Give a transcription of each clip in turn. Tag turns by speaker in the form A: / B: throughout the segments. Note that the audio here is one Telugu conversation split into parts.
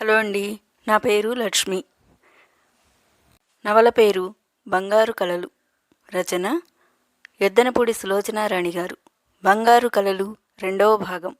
A: హలో అండి నా పేరు లక్ష్మి. నవల పేరు బంగారు కలలు. రచన ఎద్దనపూడి సులోచనారాణి గారు. బంగారు కలలు రెండవ భాగం.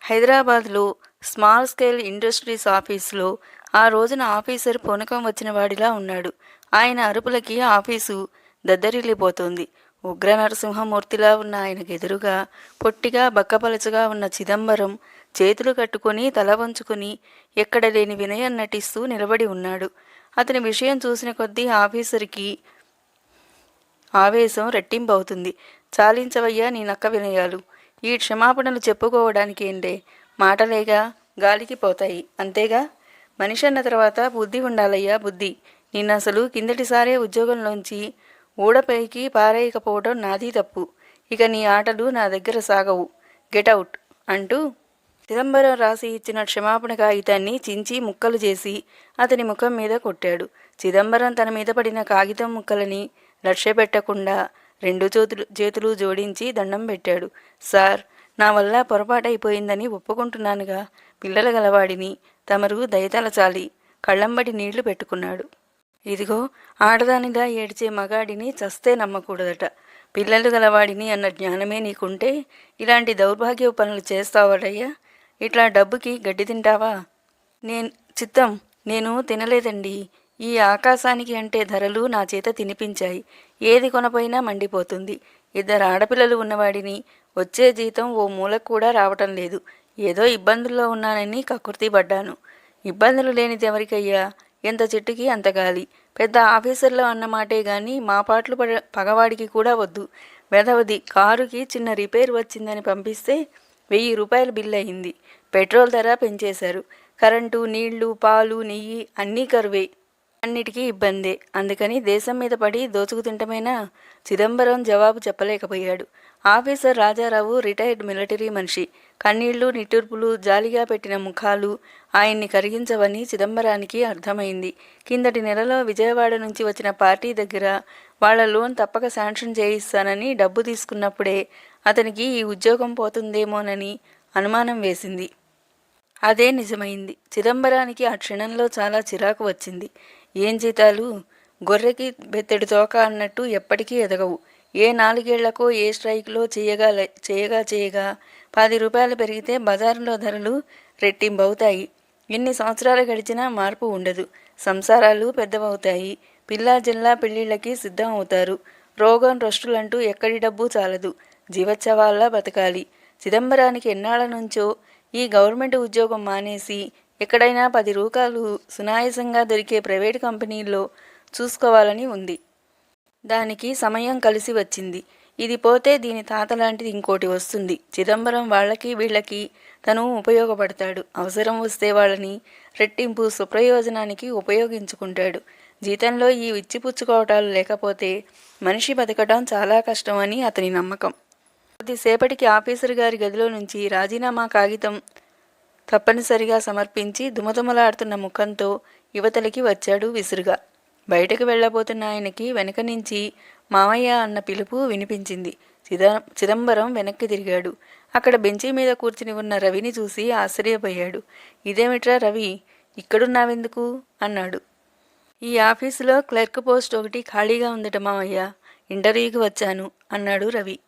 A: హైదరాబాద్లో స్మాల్ స్కేల్ ఇండస్ట్రీస్ ఆఫీసులో ఆ రోజున ఆఫీసర్ పూనకం వచ్చిన వాడిలా ఉన్నాడు. ఆయన అరుపులకి ఆఫీసు దద్దరిల్లిపోతోంది. ఉగ్ర నరసింహమూర్తిలా ఉన్న ఆయనకు ఎదురుగా పొట్టిగా బక్కపలచగా ఉన్న చిదంబరం చేతులు కట్టుకొని తల వంచుకొని ఎక్కడ లేని వినయం నటిస్తూ నిలబడి ఉన్నాడు. అతని విషయం చూసిన కొద్దీ ఆఫీసర్కి ఆవేశం రెట్టింపవుతుంది. చాలించవయ్యా నీ నక్క వినయాలు. ఈ క్షమాపణలు చెప్పుకోవడానికి ఏంటే? మాటలేగా గాలికి పోతాయి. అంతేగా? మనిషి అన్న తర్వాత బుద్ధి ఉండాలయ్యా బుద్ధి. నిన్న అసలు కిందటిసారే ఉద్యోగంలోంచి ఊడపైకి పారేయకపోవడం నాది తప్పు. ఇక నీ ఆటలు నా దగ్గర సాగవు. గెట్ అవుట్ అంటూ చిదంబరం రాసి ఇచ్చిన క్షమాపణ కాగితాన్ని చించి ముక్కలు చేసి అతని ముఖం మీద కొట్టాడు. చిదంబరం తన మీద పడిన కాగితం ముక్కలని లక్ష్య పెట్టకుండా రెండు చేతులు చేతులు జోడించి దండం పెట్టాడు. సార్ నా వల్ల పొరపాటైపోయిందని ఒప్పుకుంటున్నానుగా. పిల్లల గలవాడిని తమరు దయతలచాలి. కళ్ళంబడి నీళ్ళు పెట్టుకున్నాడు. ఇదిగో ఆడదానిగా ఏడ్చే మగాడిని చస్తే నమ్మకూడదట. పిల్లలు గలవాడిని అన్న జ్ఞానమే నీకుంటే ఇలాంటి దౌర్భాగ్య పనులు చేస్తావడయ్యా ఇట్లా డబ్బుకి గడ్డి తింటావా? నేను చిత్తం నేను తినలేదండి. ఈ ఆకాశానికి అంటే ధరలు నా చేత తినిపించాయి. ఏది కొనపోయినా మండిపోతుంది. ఇద్దరు ఆడపిల్లలు ఉన్నవాడిని వచ్చే జీతం ఓ మూలకు కూడా రావటం లేదు. ఏదో ఇబ్బందుల్లో ఉన్నానని కకుర్తి పడ్డాను. ఇబ్బందులు లేనిది ఎవరికయ్యా? ఎంత చెట్టుకి అంత గాలి. పెద్ద ఆఫీసర్లో అన్నమాటే గాని మా పాటలు పడ పగవాడికి కూడా వద్దు. వెదవది కారుకి చిన్న రిపేర్ వచ్చిందని పంపిస్తే వెయ్యి రూపాయల బిల్ అయింది. పెట్రోల్ ధర పెంచేశారు. కరెంటు నీళ్ళు పాలు నెయ్యి అన్నీ కరువే. అన్నిటికీ ఇబ్బందే. అందుకని దేశం మీద పడి దోచుకు తింటమేనా చిదంబరం జవాబు చెప్పలేకపోయాడు. ఆఫీసర్ రాజారావు రిటైర్డ్ మిలిటరీ మనిషి. కన్నీళ్ళు నిట్టూర్పులు జాలిగా పెట్టిన ముఖాలు ఆయన్ని కరిగించవని చిదంబరానికి అర్థమైంది. కిందటి నెలలో విజయవాడ నుంచి వచ్చిన పార్టీ దగ్గర వాళ్ళ లోన్ తప్పక శాంక్షన్ చేయిస్తానని డబ్బు తీసుకున్నప్పుడే అతనికి ఈ ఉద్యోగం పోతుందేమోనని అనుమానం వేసింది. అదే నిజమైంది. చిదంబరానికి ఆ క్షణంలో చాలా చిరాకు వచ్చింది. ఏం జీతాలు? గొర్రెకి బెత్తడి తోక అన్నట్టు ఎప్పటికీ ఎదగవు. ఏ నాలుగేళ్ళకో ఏ స్ట్రైక్లో చేయగా చేయగా చేయగా పది రూపాయలు పెరిగితే బజారులో ధరలు రెట్టింపవుతాయి. ఎన్ని సంవత్సరాలు గడిచినా మార్పు ఉండదు. సంసారాలు పెద్దవవుతాయి. పిల్లా జిల్లా పెళ్ళిళ్ళకి సిద్ధం అవుతారు. రోగం రొస్టులంటూ ఎక్కడి డబ్బు చాలదు. జీవోత్సవాల్లా బతకాలి. చిదంబరానికి ఎన్నాళ్ళ నుంచో ఈ గవర్నమెంట్ ఉద్యోగం మానేసి ఎక్కడైనా పది రూపాయలు సునాయాసంగా దొరికే ప్రైవేట్ కంపెనీల్లో చూసుకోవాలని ఉంది. దానికి సమయం కలిసి వచ్చింది. ఇది పోతే దీని తాత లాంటిది ఇంకోటి వస్తుంది. చిదంబరం వాళ్ళకి వీళ్ళకి తను ఉపయోగపడతాడు. అవసరం వస్తే వాళ్ళని రెట్టింపు సుప్రయోజనానికి ఉపయోగించుకుంటాడు. జీతంలో ఈ విచ్చిపుచ్చుకోవటాలు లేకపోతే మనిషి బతకడం చాలా కష్టమని అతని నమ్మకం. కొద్దిసేపటికి ఆఫీసర్ గారి గదిలో నుంచి రాజీనామా కాగితం తప్పనిసరిగా సమర్పించి దుమదుమలాడుతున్న ముఖంతో యువతలకి వచ్చాడు విసురుగా. బయటకు వెళ్ళబోతున్న ఆయనకి వెనక నుంచి మామయ్య అన్న పిలుపు వినిపించింది. చిద చిదంబరం వెనక్కి తిరిగాడు. అక్కడ బెంచి మీద కూర్చుని ఉన్న రవిని చూసి ఆశ్చర్యపోయాడు. ఇదేమిట్రా రవి? ఇక్కడున్నావెందుకు? అన్నాడు. ఈ ఆఫీసులో క్లర్క్ పోస్ట్ ఒకటి ఖాళీగా ఉందట మామయ్య. ఇంటర్వ్యూకి వచ్చాను అన్నాడు రవి.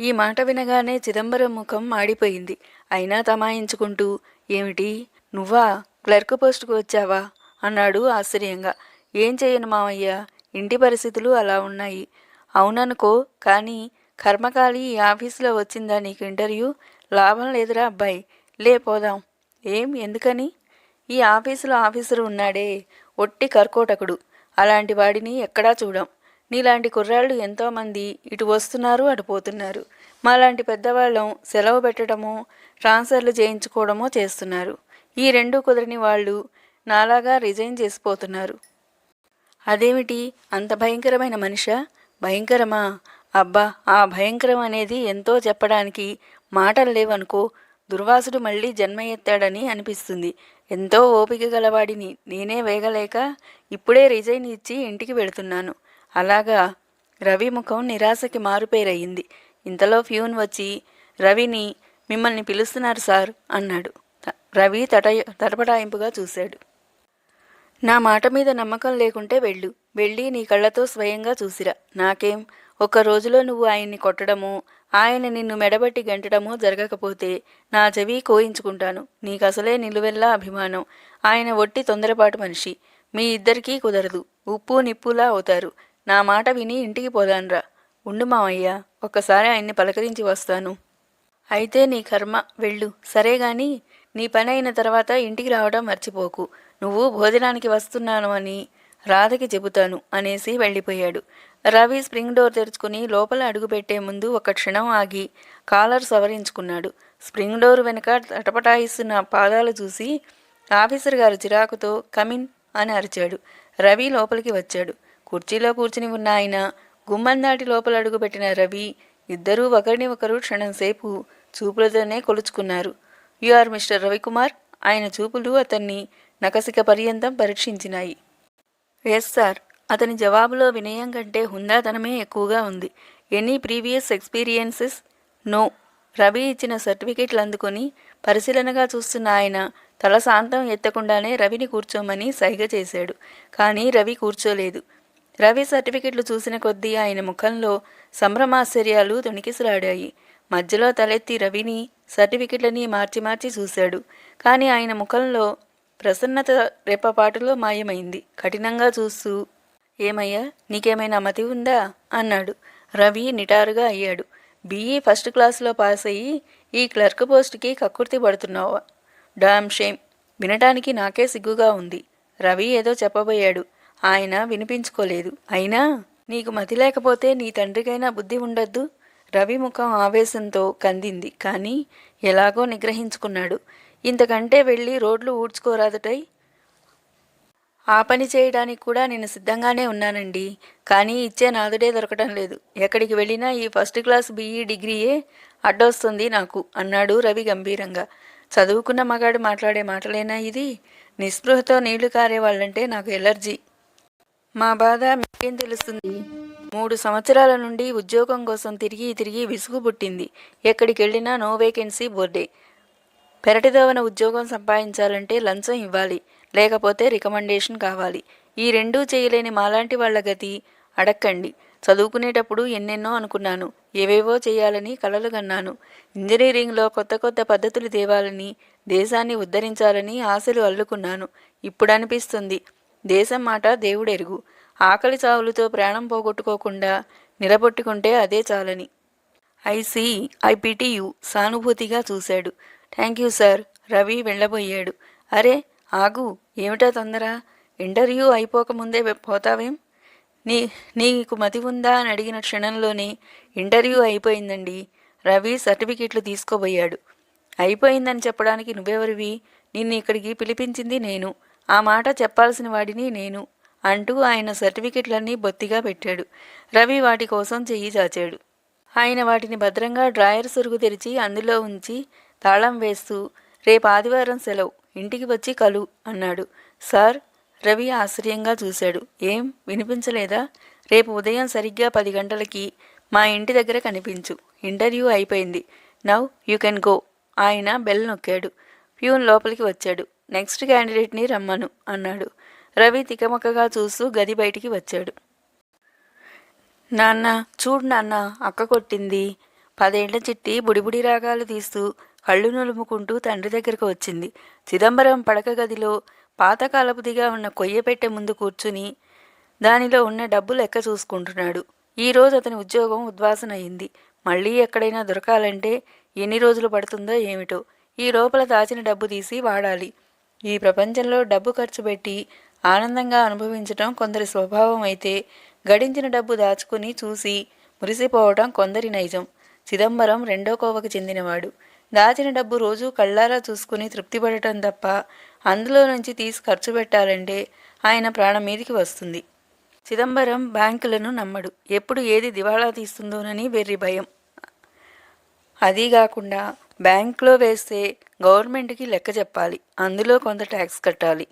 A: ఈ మాట వినగానే చిదంబరం ముఖం మాడిపోయింది. అయినా తమాయించుకుంటూ ఏమిటి? నువ్వా? క్లర్క్ పోస్టుకు వచ్చావా? అన్నాడు ఆశ్చర్యంగా. ఏం చేయను మామయ్య ఇంటి పరిస్థితులు అలా ఉన్నాయి. అవుననుకో కానీ కర్మకాలి ఈ ఆఫీసులో వచ్చిందా నీకు ఇంటర్వ్యూ? లాభం లేదురా అబ్బాయి. లే పోదాం. ఏం? ఎందుకని? ఈ ఆఫీసులో ఆఫీసరు ఉన్నాడే ఒట్టి కర్కోటకుడు. అలాంటి వాడిని ఎక్కడా చూడం. నీలాంటి కుర్రాళ్ళు ఎంతోమంది ఇటు వస్తున్నారు అటు పోతున్నారు. మాలాంటి పెద్దవాళ్ళం సెలవు పెట్టడమో ట్రాన్స్ఫర్లు చేయించుకోవడమో చేస్తున్నారు. ఈ రెండు కుదరని వాళ్ళు నాలాగా రిజైన్ చేసిపోతున్నారు. అదేమిటి? అంత భయంకరమైన మనిషా? భయంకరమా? అబ్బా ఆ భయంకరం అనేది ఎంతో చెప్పడానికి మాటలు లేవనుకో దుర్వాసుడు మళ్ళీ జన్మ ఎత్తాడని అనిపిస్తుంది. ఎంతో ఓపిక గలవాడిని నేనే వేగలేక ఇప్పుడే రిజైన్ ఇచ్చి ఇంటికి వెళుతున్నాను. అలాగా రవి ముఖం నిరాశకి మారుపేరయ్యింది ఇంతలో ఫ్యూన్ వచ్చి రవిని మిమ్మల్ని పిలుస్తున్నారు సార్ అన్నాడు. రవి తట తటపటాయింపుగా చూశాడు. నా మాట మీద నమ్మకం లేకుంటే వెళ్ళు. వెళ్ళి నీ కళ్ళతో స్వయంగా చూసిరా. నాకేం ఒక్క రోజులో నువ్వు ఆయన్ని కొట్టడము ఆయన నిన్ను మెడబట్టి గంటడము జరగకపోతే నా చెవి కోయించుకుంటాను. నీకు అసలే నిలువెల్లా అభిమానం. ఆయన ఒట్టి తొందరపాటు మనిషి. మీ ఇద్దరికీ కుదరదు. ఉప్పు నిప్పులా అవుతారు. నా మాట విని ఇంటికి పోదాన్రా. ఉండు మావయ్య ఒక్కసారి ఆయన్ని పలకరించి వస్తాను. అయితే నీ కర్మ వెళ్ళు. సరే గాని నీ పని అయిన తర్వాత ఇంటికి రావడం మర్చిపోకు. నువ్వు భోజనానికి వస్తున్నాను అని రాధకి చెబుతాను అనేసి వెళ్ళిపోయాడు. రవి స్ప్రింగ్ డోర్ తెరుచుకుని లోపల అడుగుపెట్టే ముందు ఒక క్షణం ఆగి కాలర్ సవరించుకున్నాడు. స్ప్రింగ్ డోర్ వెనుక తటపటాయిస్తున్న పాదాలు చూసి ఆఫీసర్ గారు చిరాకుతో కమిన్ అని అరిచాడు. రవి లోపలికి వచ్చాడు. కుర్చీలో కూర్చుని ఉన్న ఆయన గుమ్మం దాటి లోపల అడుగుపెట్టిన రవి ఇద్దరూ ఒకరిని ఒకరు క్షణంసేపు చూపులతోనే కొలుచుకున్నారు. యు ఆర్ మిస్టర్ రవికుమార్ ఆయన చూపులు అతన్ని నకసిక పర్యంతం పరీక్షించినాయి. ఎస్ సార్ అతని జవాబులో వినయం కంటే హుందాతనమే ఎక్కువగా ఉంది. Any previous experiences? No. Ravi ఇచ్చిన సర్టిఫికేట్లు అందుకొని పరిశీలనగా చూస్తున్న ఆయన తల శాంతం ఎత్తకుండానే రవిని కూర్చోమని సైగ చేశాడు. కానీ రవి కూర్చోలేదు. రవి సర్టిఫికెట్లు చూసిన కొద్దీ ఆయన ముఖంలో సంభ్రమాశ్చర్యాలు తొణికిసలాడాయి. మధ్యలో తలెత్తి రవిని సర్టిఫికెట్లని మార్చి మార్చి చూశాడు. కానీ ఆయన ముఖంలో ప్రసన్నత రెప్పపాటులో మాయమైంది. కఠినంగా చూస్తూ ఏమయ్యా నీకేమైనా మతి ఉందా? అన్నాడు. రవి నిటారుగా అయ్యాడు. బీఈ ఫస్ట్ క్లాస్లో పాస్ అయ్యి ఈ క్లర్క్ పోస్ట్కి కక్కుర్తి పడుతున్నావా? డామ్ షేమ్ వినటానికి నాకే సిగ్గుగా ఉంది. రవి ఏదో చెప్పబోయాడు. ఆయన వినిపించుకోలేదు. అయినా నీకు మతి లేకపోతే నీ తండ్రికైనా బుద్ధి ఉండొద్దు? రవి ముఖం ఆవేశంతో కందింది. కానీ ఎలాగో నిగ్రహించుకున్నాడు. ఇంతకంటే వెళ్ళి రోడ్లు ఊడ్చుకోరాదుటై? ఆ పని చేయడానికి కూడా నేను సిద్ధంగానే ఉన్నానండి. కానీ ఇచ్చే నాదుడే దొరకటం లేదు. ఎక్కడికి వెళ్ళినా ఈ ఫస్ట్ క్లాస్ బీఈ డిగ్రీయే అడ్డొస్తుంది నాకు అన్నాడు రవి గంభీరంగా. చదువుకున్న మగాడు మాట్లాడే మాటలేనా ఇది? నిస్పృహతో నీళ్ళు కారే వాళ్ళంటే నాకు ఎలర్జీ. మా బాధ మీకేం తెలుస్తుంది? మూడు సంవత్సరాల నుండి ఉద్యోగం కోసం తిరిగి తిరిగి విసుగు పుట్టింది. ఎక్కడికి వెళ్ళినా నో వేకెన్సీ బోర్డే. పెరటిదోవన ఉద్యోగం సంపాదించాలంటే లంచం ఇవ్వాలి. లేకపోతే రికమెండేషన్ కావాలి. ఈ రెండూ చేయలేని మాలాంటి వాళ్ళ గతి? అడక్కండి. చదువుకునేటప్పుడు ఎన్నెన్నో అనుకున్నాను. ఏవేవో చేయాలని కలలు కన్నాను. ఇంజనీరింగ్లో కొత్త కొత్త పద్ధతులు తేవాలని దేశాన్ని ఉద్ధరించాలని ఆశలు అల్లుకున్నాను. ఇప్పుడు అనిపిస్తుంది దేశం మాట దేవుడెరుగు. ఆకలి చావులతో ప్రాణం పోగొట్టుకోకుండా నిలబొట్టుకుంటే అదే చాలని. I see I pity you సానుభూతిగా చూశాడు. Thank you sir. రవి వెళ్ళబోయాడు. అరే ఆగు. ఏమిటా తొందర? ఇంటర్వ్యూ అయిపోకముందే పోతావేం? నీ నీకు మతి ఉందా అని అడిగిన క్షణంలోనే ఇంటర్వ్యూ అయిపోయిందండి. రవి సర్టిఫికెట్లు తీసుకోబోయాడు. అయిపోయిందని చెప్పడానికి నువ్వెవరివి? నిన్ను ఇక్కడికి పిలిపించింది నేను. ఆ మాట చెప్పాల్సిన వాడిని నేను అంటూ ఆయన సర్టిఫికెట్లన్నీ బొత్తిగా పెట్టాడు. రవి వాటి కోసం చెయ్యి చాచాడు. ఆయన వాటిని భద్రంగా డ్రాయర్ సొరుగు తెరిచి అందులో ఉంచి తాళం వేస్తూ రేపు ఆదివారం సెలవు ఇంటికి వచ్చి కలు అన్నాడు. సార్ రవి ఆశ్చర్యంగా చూశాడు. ఏం వినిపించలేదా? రేపు ఉదయం సరిగ్గా పది గంటలకి మా ఇంటి దగ్గర కనిపించు. ఇంటర్వ్యూ అయిపోయింది. Now you can go. ఆయన బెల్ నొక్కాడు. ప్యూన్ లోపలికి వచ్చాడు. నెక్స్ట్ క్యాండిడేట్ని రమ్మను అన్నాడు. రవి తికమకగా చూస్తూ గది బయటికి వచ్చాడు. నాన్న చూడు నాన్న అక్క కొట్టింది. పదేళ్ళ చిట్టి బుడిబుడి రాగాలు తీస్తూ కళ్ళు నులుముకుంటూ తండ్రి దగ్గరకు వచ్చింది. చిదంబరం పడక గదిలో పాతకాలపుదిగా ఉన్న కొయ్య పెట్టె ముందు కూర్చుని దానిలో ఉన్న డబ్బు లెక్క చూసుకుంటున్నాడు. ఈరోజు అతని ఉద్యోగం ఉద్వాసన అయింది మళ్ళీ ఎక్కడైనా దొరకాలంటే ఎన్ని రోజులు పడుతుందో ఏమిటో. ఈ లోపల దాచిన డబ్బు తీసి వాడాలి. ఈ ప్రపంచంలో డబ్బు ఖర్చు పెట్టి ఆనందంగా అనుభవించటం కొందరి స్వభావం అయితే గడించిన డబ్బు దాచుకుని చూసి మురిసిపోవటం కొందరి నైజం. చిదంబరం రెండో కోవకు చెందినవాడు. దాచిన డబ్బు రోజు కళ్ళారా చూసుకుని తృప్తిపడటం తప్ప అందులో నుంచి తీసి ఖర్చు పెట్టాలంటే ఆయన ప్రాణం మీదికి వస్తుంది. చిదంబరం బ్యాంకులను నమ్మడు. ఎప్పుడు ఏది దివాళా తీస్తుందోనని వెర్రి భయం. అది కాకుండా బ్యాంకులో వేస్తే గవర్నమెంట్కి లెక్క చెప్పాలి. అందులో కొంత ట్యాక్స్ కట్టాలి.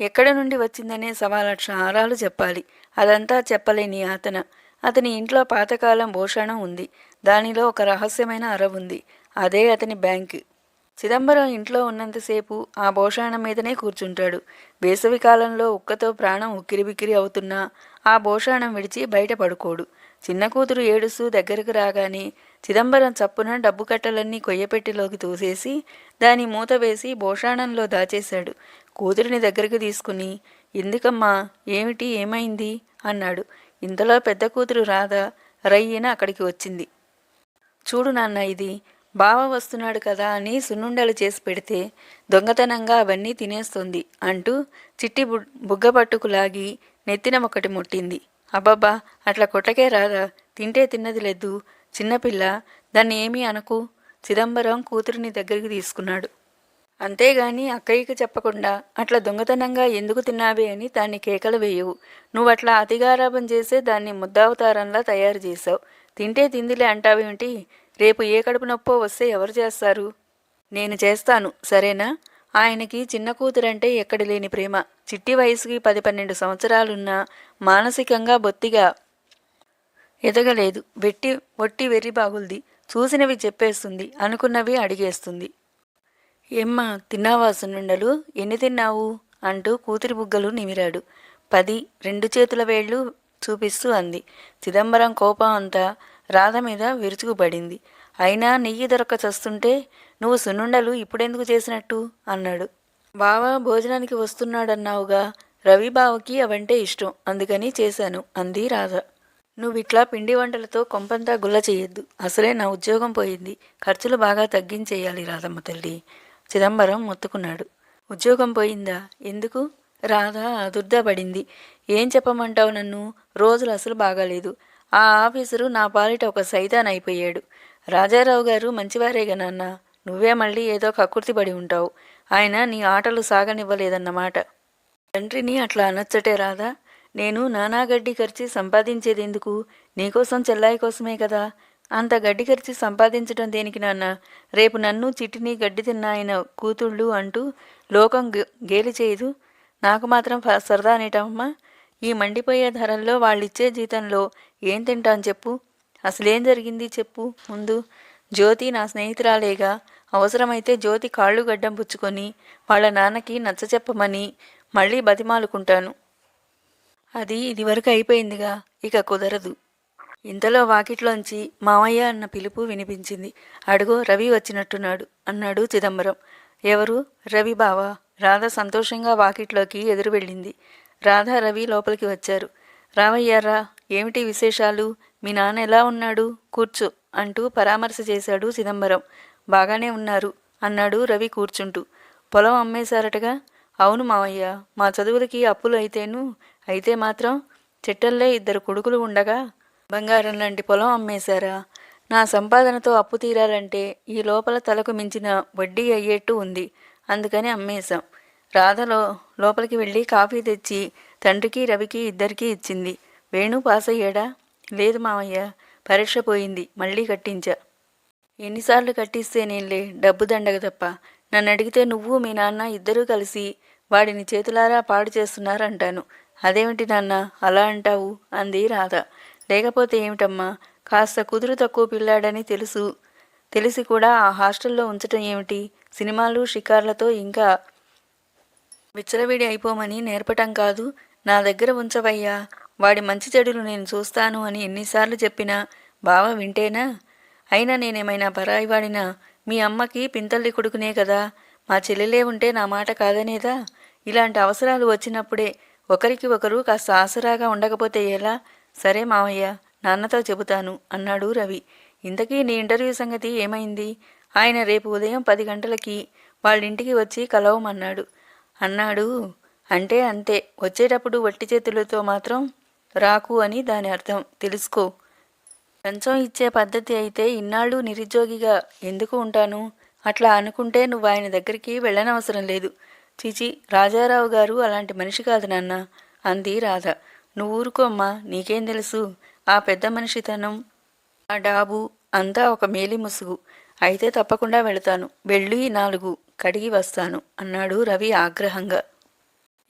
A: ఎక్కడ నుండి వచ్చిందనే సవా లక్ష ఆరాలు చెప్పాలి. అదంతా చెప్పలేని అతన అతని ఇంట్లో పాతకాలం భూషణం ఉంది. దానిలో ఒక రహస్యమైన అర ఉంది. అదే అతని బ్యాంక్. చిదంబరం ఇంట్లో ఉన్నంతసేపు ఆ భోషాణం మీదనే కూర్చుంటాడు. వేసవి కాలంలో ఉక్కతో ప్రాణం ఉక్కిరిబిక్కిరి అవుతున్నా ఆ భోషాణం విడిచి బయట పడుకోడు. చిన్న కూతురు ఏడుస్తూ దగ్గరకు రాగానే చిదంబరం చప్పున డబ్బు కట్టలన్నీ కొయ్యపెట్టిలోకి తోసేసి దాని మూత వేసి భోషాణంలో దాచేశాడు. కూతురిని దగ్గరికి తీసుకుని ఎందుకమ్మా ఏమిటి ఏమైంది? అన్నాడు. ఇంతలో పెద్ద కూతురు రాధ రయ్యన అక్కడికి వచ్చింది. చూడు నాన్న ఇది బావ వస్తున్నాడు కదా అని సున్నుండలు చేసి పెడితే దొంగతనంగా అవన్నీ తినేస్తుంది అంటూ చిట్టి బుగ్గ పట్టుకులాగి నెత్తిన ఒకటి ముట్టింది. అబ్బబ్బా అట్లా కొట్టకే రాదా తింటే తిన్నది లేదు. చిన్నపిల్ల దాన్ని ఏమీ అనకు. చిదంబరం కూతురిని దగ్గరికి తీసుకున్నాడు. అంతేగాని అక్కయ్యకి చెప్పకుండా అట్లా దొంగతనంగా ఎందుకు తిన్నావే అని దాన్ని కేకలు వేయవు. నువ్వు అట్లా అతిగారాపం చేసే దాన్ని ముద్దావతారంలా తయారు చేశావు. తింటే తిందిలే అంటావేమిటి? రేపు ఏ కడుపు నొప్పో వస్తే ఎవరు చేస్తారు? నేను చేస్తాను సరేనా? ఆయనకి చిన్న కూతురంటే ఎక్కడి లేని ప్రేమ. చిట్టి వయసుకి పది పన్నెండు సంవత్సరాలున్నా మానసికంగా బొత్తిగా ఎదగలేదు. వెట్టి ఒట్టి వెర్రి బాగుల్ది. చూసినవి చెప్పేస్తుంది. అనుకున్నవి అడిగేస్తుంది. ఎమ్మ తిన్నావా సున్నుండలు? ఎన్ని తిన్నావు? అంటూ కూతురి బుగ్గలు నిమిరాడు. పది రెండు చేతుల వేళ్ళు చూపిస్తూ అంది. చిదంబరం కోపం అంతా రాధ మీద విరుచుకుపడింది. అయినా నెయ్యి దొరక్క చస్తుంటే నువ్వు సున్నుండలు ఇప్పుడెందుకు చేసినట్టు? అన్నాడు. బావ భోజనానికి వస్తున్నాడన్నావుగా. రవి బావకి అవంటే ఇష్టం. అందుకని చేశాను అంది రాధ. నువ్విట్లా పిండి వంటలతో కొంపంతా గుల్ల చేయొద్దు అసలే నా ఉద్యోగం పోయింది. ఖర్చులు బాగా తగ్గించేయాలి రాధమ్మ తల్లి. చిదంబరం మొత్తుకున్నాడు. ఉద్యోగం పోయిందా? ఎందుకు? రాధ దుర్దపడింది ఏం చెప్పమంటావు నన్ను? రోజులు అసలు బాగాలేదు. ఆ ఆఫీసరు నా పాలిట ఒక సైతాన్ అయిపోయాడు. రాజారావు గారు మంచివారేగా నాన్న. నువ్వే మళ్ళీ ఏదో కక్కుర్తి ఉంటావు. ఆయన నీ ఆటలు సాగనివ్వలేదన్నమాట. తండ్రిని అట్లా అనొచ్చటే రాదా నేను నానా గడ్డి ఖర్చి సంపాదించేది ఎందుకు? నీకోసం చెల్లాయి కోసమే కదా. అంత గడ్డి ఖర్చి సంపాదించడం దేనికి నాన్న? రేపు నన్ను చిట్టిని గడ్డి తిన్నాయన కూతుళ్ళు అంటూ లోకం గేలి చేయదు. నాకు మాత్రం ఫ- సరదా అనేటమ్మా. ఈ మండిపోయే ధరల్లో వాళ్ళిచ్చే జీతంలో ఏం తింటాను చెప్పు? అసలేం జరిగింది చెప్పు. ముందు జ్యోతి నా స్నేహితురాలేగా. అవసరమైతే జ్యోతి కాళ్ళు గడ్డం పుచ్చుకొని వాళ్ళ నాన్నకి నచ్చ చెప్పమని మళ్ళీ బతిమాలుకుంటాను. అది ఇదివరకు అయిపోయిందిగా. ఇక కుదరదు. ఇంతలో వాకిట్లోంచి మామయ్య అన్న పిలుపు వినిపించింది. అడుగో రవి వచ్చినట్టున్నాడు అన్నాడు చిదంబరం. ఎవరు? రవి బావా. రాధ సంతోషంగా వాకిట్లోకి ఎదురు వెళ్ళింది. రాధ రవి లోపలికి వచ్చారు. రావయ్యారా ఏమిటి విశేషాలు? మీ నాన్న ఎలా ఉన్నాడు? కూర్చో అంటూ పరామర్శ చేశాడు చిదంబరం. బాగానే ఉన్నారు అన్నాడు రవి కూర్చుంటూ. పొలం అమ్మేశారటగా? అవును మావయ్య మా చదువులకి అప్పులు అయితేను అయితే మాత్రం చెట్టల్లే ఇద్దరు కొడుకులు ఉండగా బంగారం లాంటి పొలం అమ్మేశారా? నా సంపాదనతో అప్పు తీరాలంటే ఈ లోపల తలకు మించిన వడ్డీ అయ్యేట్టు ఉంది అందుకని అమ్మేశాం. రాధలో లోపలికి వెళ్ళి కాఫీ తెచ్చి తండ్రికి రవికి ఇద్దరికీ ఇచ్చింది. వేణు పాస్ అయ్యాడా లేదు మావయ్య పరీక్ష పోయింది మళ్ళీ కట్టించా. ఎన్నిసార్లు కట్టిస్తేనేంలే డబ్బు దండగ తప్ప. నన్ను అడిగితే నువ్వు మీ నాన్న ఇద్దరూ కలిసి వాడిని చేతులారా పాడు చేస్తున్నారంటాను. అదేమిటి నాన్న అలా అంటావు? అంది రాధ. లేకపోతే ఏమిటమ్మా కాస్త కుదురు తక్కువ పిల్లాడని తెలుసు. తెలిసి కూడా ఆ హాస్టల్లో ఉంచటం ఏమిటి? సినిమాలు షికార్లతో ఇంకా విచ్చలవిడి అయిపోమని నేర్పటం కాదు. నా దగ్గర ఉంచవయ్యా వాడి మంచి చెడులు నేను చూస్తాను అని ఎన్నిసార్లు చెప్పినా బావ వింటేనా? అయినా నేనేమైనా పరాయి వాడినా? మీ అమ్మకి పింతల్లి కొడుకునే కదా మా చెల్లెలే ఉంటే నా మాట కాదనేదా? ఇలాంటి అవసరాలు వచ్చినప్పుడే ఒకరికి ఒకరు కాస్త ఆసరాగా ఉండకపోతే ఎలా? సరే మావయ్య నాన్నతో చెబుతాను అన్నాడు రవి. ఇంతకీ నీ ఇంటర్వ్యూ సంగతి ఏమైంది? ఆయన రేపు ఉదయం పది గంటలకి వాళ్ళింటికి వచ్చి కలవమన్నాడు. అన్నాడు అంటే అంతే. వచ్చేటప్పుడు వట్టి చేతులతో మాత్రం రాకు అని దాని అర్థం. తెలుసుకో. లంచం ఇచ్చే పద్ధతి అయితే ఇన్నాళ్ళు నిరుద్యోగిగా ఎందుకు ఉంటాను? అట్లా అనుకుంటే నువ్వు ఆయన దగ్గరికి వెళ్ళనవసరం లేదు. చిచి రాజారావు గారు అలాంటి మనిషి కాదు నాన్న అంది రాధ. నువ్వు ఊరుకోమ్మా నీకేం తెలుసు? ఆ పెద్ద మనిషితనం ఆ డాబు అంతా ఒక మేలి ముసుగు. అయితే తప్పకుండా వెళతాను. వెళ్ళి నాలుగు కడిగి వస్తాను అన్నాడు రవి ఆగ్రహంగా.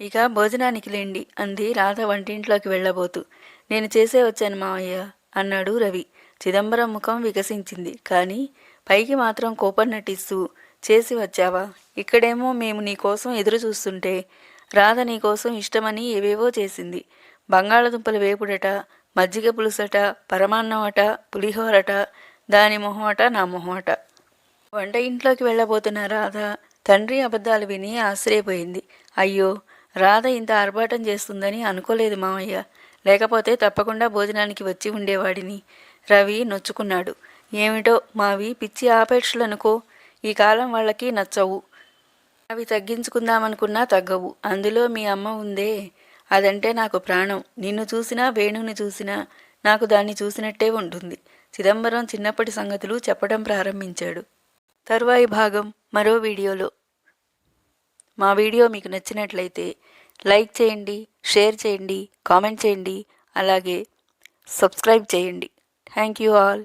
A: ఇక భోజనానికి లేండి అంది రాధ వంటింట్లోకి వెళ్ళబోతూ. నేను చేసే వచ్చాను మావయ్య అన్నాడు రవి. చిదంబరం ముఖం వికసించింది. కానీ పైకి మాత్రం కోపం నటిస్తూ చేసి వచ్చావా? ఇక్కడేమో మేము నీకోసం ఎదురు చూస్తుంటే రాధ నీకోసం ఇష్టమని ఏవేవో చేసింది. బంగాళదుంపల వేపుడట మజ్జిగ పులుసట పరమాన్నం అట పులిహోరట దాని మొహమట నా మొహమట. వంట ఇంట్లోకి వెళ్ళబోతున్న రాధ తండ్రి అబద్ధాలు విని ఆశ్చర్యపోయింది. అయ్యో రాధ ఇంత ఆర్భాటం చేస్తుందని అనుకోలేదు మామయ్య. లేకపోతే తప్పకుండా భోజనానికి వచ్చి ఉండేవాడిని. రవి నొచ్చుకున్నాడు. ఏమిటో మావి పిచ్చి ఆపేక్షలనుకో. ఈ కాలం వాళ్ళకి నచ్చవు. అవి తగ్గించుకుందామనుకున్నా తగ్గవు. అందులో మీ అమ్మ ఉందే. అదంటే నాకు ప్రాణం. నిన్ను చూసినా వేణుని చూసినా నాకు దాన్ని చూసినట్టే ఉంటుంది. చిదంబరం చిన్నప్పటి సంగతులు చెప్పడం ప్రారంభించాడు. తరువాయి భాగం మరో వీడియోలో. మా వీడియో మీకు నచ్చినట్లయితే లైక్ చేయండి షేర్ చేయండి కామెంట్ చేయండి అలాగే సబ్స్క్రైబ్ చేయండి. Thank you all